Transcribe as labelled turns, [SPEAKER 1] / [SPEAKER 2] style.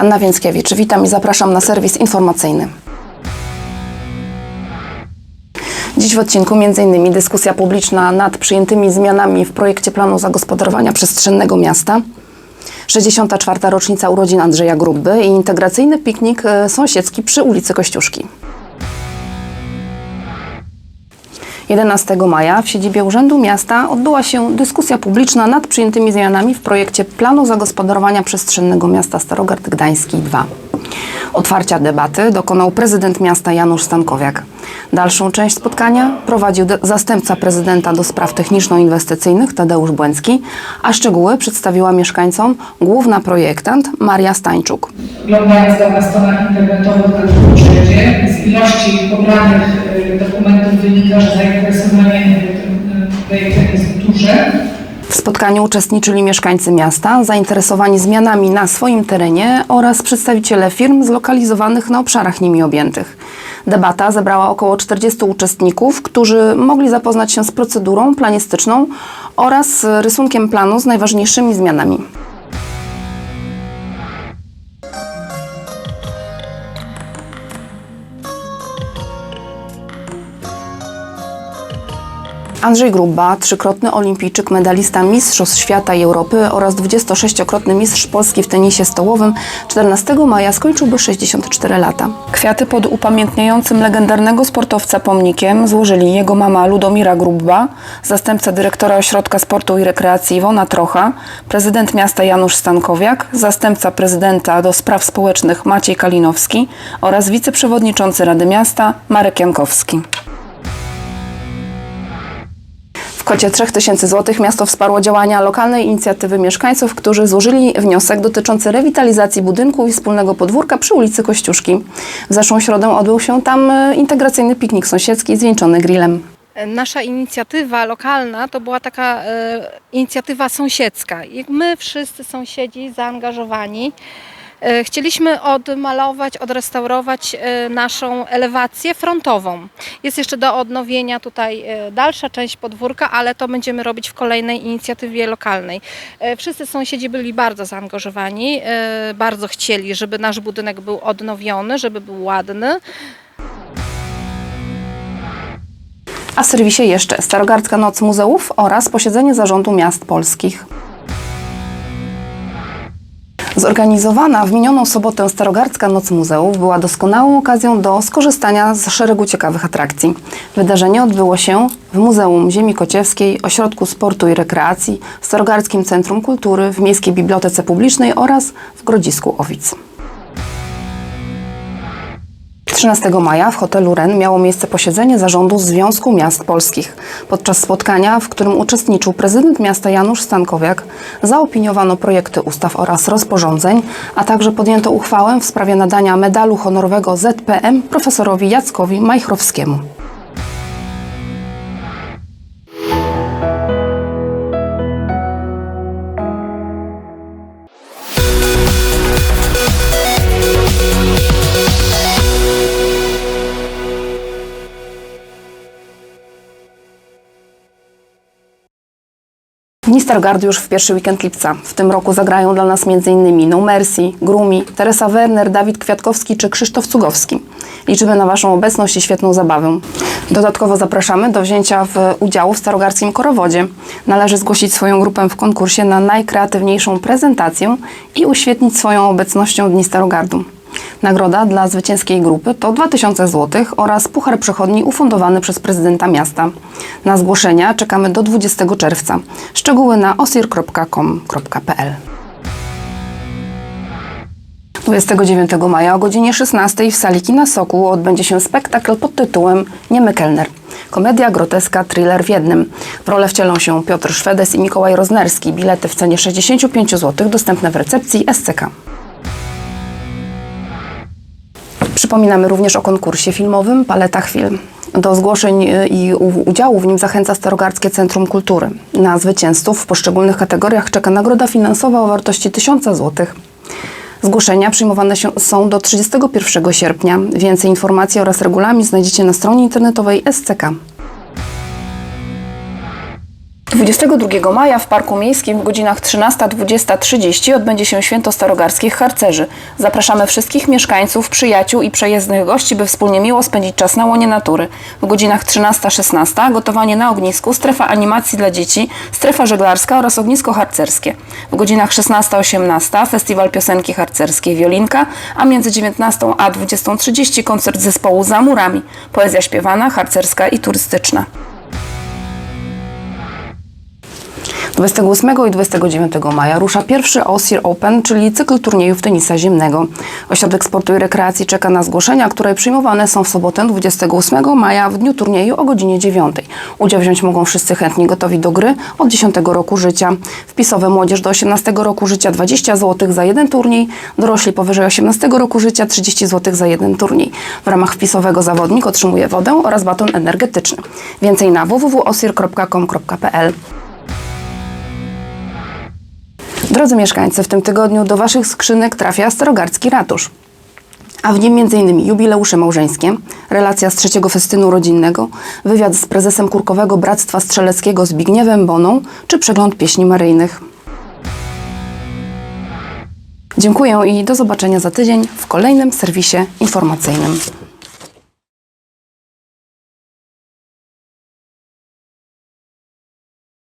[SPEAKER 1] Anna Więckiewicz, witam i zapraszam na serwis informacyjny. Dziś w odcinku m.in. dyskusja publiczna nad przyjętymi zmianami w projekcie planu zagospodarowania przestrzennego miasta, 64. rocznica urodzin Andrzeja Grubby i integracyjny piknik e, sąsiedzki przy ulicy Kościuszki. 11 maja w siedzibie Urzędu Miasta odbyła się dyskusja publiczna nad przyjętymi zmianami w projekcie planu zagospodarowania przestrzennego miasta Starogard Gdański 2. Otwarcia debaty dokonał prezydent miasta Janusz Stankowiak. Dalszą część spotkania prowadził zastępca prezydenta do spraw techniczno-inwestycyjnych Tadeusz Błęcki, a szczegóły przedstawiła mieszkańcom główna projektant Maria Stańczuk.
[SPEAKER 2] Oglądając na stronach internetowych na drugim rzędzie, z ilości pobranych y, dokumentów wynika, że zainteresowanie y, projektem jest duże.
[SPEAKER 1] W spotkaniu uczestniczyli mieszkańcy miasta, zainteresowani zmianami na swoim terenie oraz przedstawiciele firm zlokalizowanych na obszarach nimi objętych. Debata zebrała około 40 uczestników, którzy mogli zapoznać się z procedurą planistyczną oraz rysunkiem planu z najważniejszymi zmianami. Andrzej Gruba, trzykrotny olimpijczyk, medalista Mistrzostw Świata i Europy oraz 26-krotny mistrz Polski w tenisie stołowym 14 maja skończyłby 64 lata. Kwiaty pod upamiętniającym legendarnego sportowca pomnikiem złożyli jego mama Ludomira Grubba, zastępca dyrektora Ośrodka Sportu i Rekreacji Iwona Trocha, prezydent miasta Janusz Stankowiak, zastępca prezydenta do spraw społecznych Maciej Kalinowski oraz wiceprzewodniczący Rady Miasta Marek Jankowski. Kwocie 3000 zł miasto wsparło działania lokalnej inicjatywy mieszkańców, którzy złożyli wniosek dotyczący rewitalizacji budynku i wspólnego podwórka przy ulicy Kościuszki. W zeszłą środę odbył się tam e, integracyjny piknik sąsiedzki zwieńczony grillem.
[SPEAKER 3] Nasza inicjatywa lokalna to była taka e, inicjatywa sąsiedzka. My wszyscy sąsiedzi zaangażowani e, chcieliśmy odmalować, odrestaurować e, naszą elewację frontową. Jest jeszcze do odnowienia tutaj e, dalsza część podwórka, ale to będziemy robić w kolejnej inicjatywie lokalnej. E, Wszyscy sąsiedzi byli bardzo zaangażowani, e, bardzo chcieli, żeby nasz budynek był odnowiony, żeby był ładny.
[SPEAKER 1] A w serwisie jeszcze Starogardzka Noc Muzeów oraz posiedzenie Zarządu Miast Polskich. Zorganizowana w minioną sobotę Starogardzka Noc Muzeów była doskonałą okazją do skorzystania z szeregu ciekawych atrakcji. Wydarzenie odbyło się w Muzeum Ziemi Kociewskiej, Ośrodku Sportu i Rekreacji, Starogardzkim Centrum Kultury, w Miejskiej Bibliotece Publicznej oraz w Grodzisku Owic. 13 maja w hotelu Ren miało miejsce posiedzenie zarządu Związku Miast Polskich. Podczas spotkania, w którym uczestniczył prezydent miasta Janusz Stankowiak, zaopiniowano projekty ustaw oraz rozporządzeń, a także podjęto uchwałę w sprawie nadania medalu honorowego ZPM profesorowi Jackowi Majchrowskiemu. Dni Stargardu już w pierwszy weekend lipca. W tym roku zagrają dla nas m.in. No Mercy, Grumi, Teresa Werner, Dawid Kwiatkowski czy Krzysztof Cugowski. Liczymy na Waszą obecność i świetną zabawę. Dodatkowo zapraszamy do wzięcia w udziału w Starogardzkim Korowodzie. Należy zgłosić swoją grupę w konkursie na najkreatywniejszą prezentację i uświetnić swoją obecnością Dni Starogardu. Nagroda dla zwycięskiej grupy to 2000 zł oraz puchar przechodni ufundowany przez prezydenta miasta. Na zgłoszenia czekamy do 20 czerwca. Szczegóły na osir.com.pl 29 maja o godzinie 16 w sali Kina Sokół odbędzie się spektakl pod tytułem Niemy Kelner. Komedia, groteska, thriller w jednym. W rolę wcielą się Piotr Szwedes i Mikołaj Roznerski. Bilety w cenie 65 zł dostępne w recepcji SCK. Przypominamy również o konkursie filmowym Paleta Chwil. Do zgłoszeń y, i udziału w nim zachęca Starogardzkie Centrum Kultury. Na zwycięzców w poszczególnych kategoriach czeka nagroda finansowa o wartości 1000 zł. Zgłoszenia przyjmowane są do 31 sierpnia. Więcej informacji oraz regulamin znajdziecie na stronie internetowej SCK. 22 maja w Parku Miejskim w godzinach 13-20.30 odbędzie się Święto Starogarskich Harcerzy. Zapraszamy wszystkich mieszkańców, przyjaciół i przejezdnych gości, by wspólnie miło spędzić czas na łonie natury. W godzinach 13-16 gotowanie na ognisku, strefa animacji dla dzieci, strefa żeglarska oraz ognisko harcerskie. W godzinach 16-18 festiwal piosenki harcerskiej Wiolinka, a między 19 a 20.30 koncert zespołu Za murami, poezja śpiewana, harcerska i turystyczna. 28 i 29 maja rusza pierwszy OSIR Open, czyli cykl turniejów tenisa ziemnego. Ośrodek Sportu i Rekreacji czeka na zgłoszenia, które przyjmowane są w sobotę 28 maja w dniu turnieju o godzinie 9. Udział wziąć mogą wszyscy chętni gotowi do gry od 10 roku życia. Wpisowe młodzież do 18 roku życia 20 zł za jeden turniej, dorośli powyżej 18 roku życia 30 zł za jeden turniej. W ramach wpisowego zawodnik otrzymuje wodę oraz baton energetyczny. Więcej na www.osir.com.pl Drodzy mieszkańcy, w tym tygodniu do Waszych skrzynek trafia Starogardzki Ratusz. A w nim m.in. jubileusze małżeńskie, relacja z trzeciego festynu rodzinnego, wywiad z prezesem Kurkowego Bractwa Strzeleckiego Zbigniewem Boną, czy przegląd pieśni maryjnych. Dziękuję i do zobaczenia za tydzień w kolejnym serwisie informacyjnym.